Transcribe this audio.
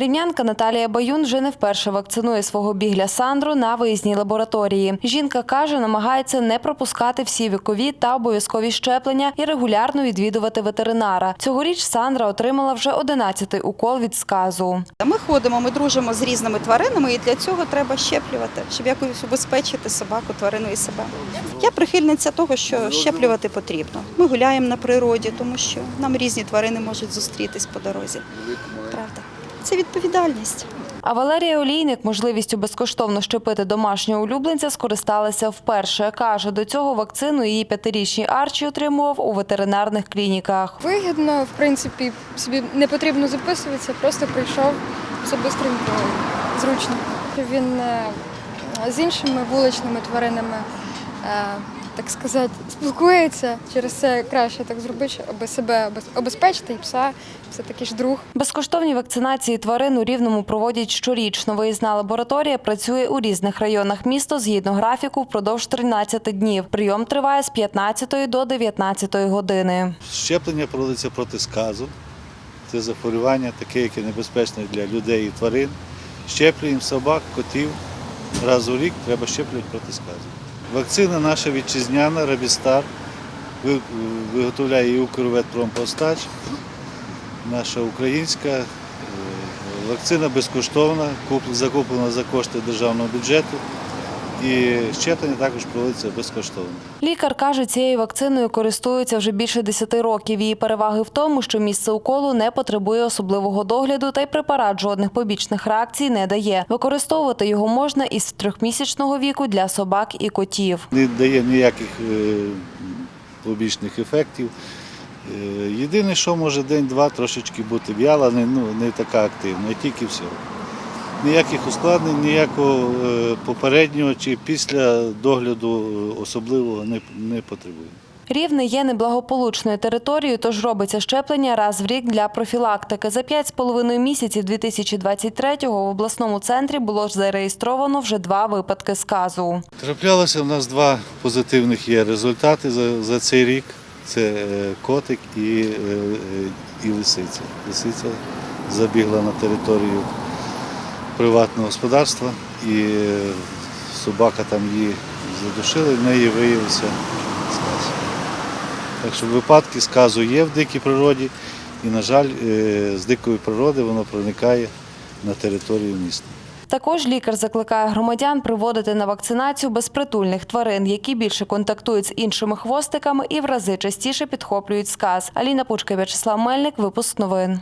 Рівнянка Наталія Баюн вже не вперше вакцинує свого бігля Сандру на виїзній лабораторії. Жінка каже, намагається не пропускати всі вікові та обов'язкові щеплення і регулярно відвідувати ветеринара. Цьогоріч Сандра отримала вже 11-й укол від сказу. Ми ходимо, ми дружимо з різними тваринами, і для цього треба щеплювати, щоб якось убезпечити собаку, тварину і себе. Я прихильниця того, що щеплювати потрібно. Ми гуляємо на природі, тому що нам різні тварини можуть зустрітись по дорозі. Правда, це відповідальність. А Валерія Олійник можливістю безкоштовно щепити домашнього улюбленця скористалася вперше. Каже, до цього вакцину її п'ятирічний Арчі отримував у ветеринарних клініках. Вигідно, в принципі, собі не потрібно записуватися, просто прийшов все швидко, зручно. Він е, з іншими вуличними тваринами, е, так сказати, спілкується. Через це краще так зробити, аби себе обезпечити і пса, все таки ж друг. Безкоштовні вакцинації тварин у Рівному проводять щорічно. Виїзна лабораторія працює у різних районах міста згідно графіку впродовж 13 днів. Прийом триває з 15 до 19 години. Щеплення проводиться проти сказу. Це захворювання таке, яке небезпечне для людей і тварин. Щеплюємо собак, котів. Раз у рік треба щеплювати проти сказу. Вакцина наша вітчизняна, Рабістар. Виготовляє її Укрветпромпостач. Наша українська. Е, Вакцина безкоштовна, куп- закуплена за кошти державного бюджету. І щеплення також проводиться безкоштовно. Лікар каже, цією вакциною користуються вже більше 10 років. Її переваги в тому, що місце уколу не потребує особливого догляду, та й препарат жодних побічних реакцій не дає. Використовувати його можна із трьохмісячного віку для собак і котів. не дає ніяких е, побічних ефектів. Е, Єдине, що може день-два трошечки бути в'яла, не, ну, не така активна, тільки все. Ніяких ускладнень, ніякого е, попереднього чи після догляду е, особливого не, потребує. Рівне є неблагополучною територією, тож робиться щеплення раз в рік для профілактики. За 5,5 місяців 2023-го в обласному центрі було зареєстровано вже два випадки сказу. Траплялося в нас два позитивних є результати за, за цей рік. Це е, котик і, і лисиця. Лисиця забігла на територію приватного господарства і собака там її задушила, в неї виявився сказ. Так що випадки сказу є в дикій природі, і, на жаль, е, з дикої природи воно проникає на територію міста. Також лікар закликає громадян приводити на вакцинацію безпритульних тварин, які більше контактують з іншими хвостиками і в рази частіше підхоплюють сказ. Аліна Пучка, В'ячеслав Мельник, випуск новин.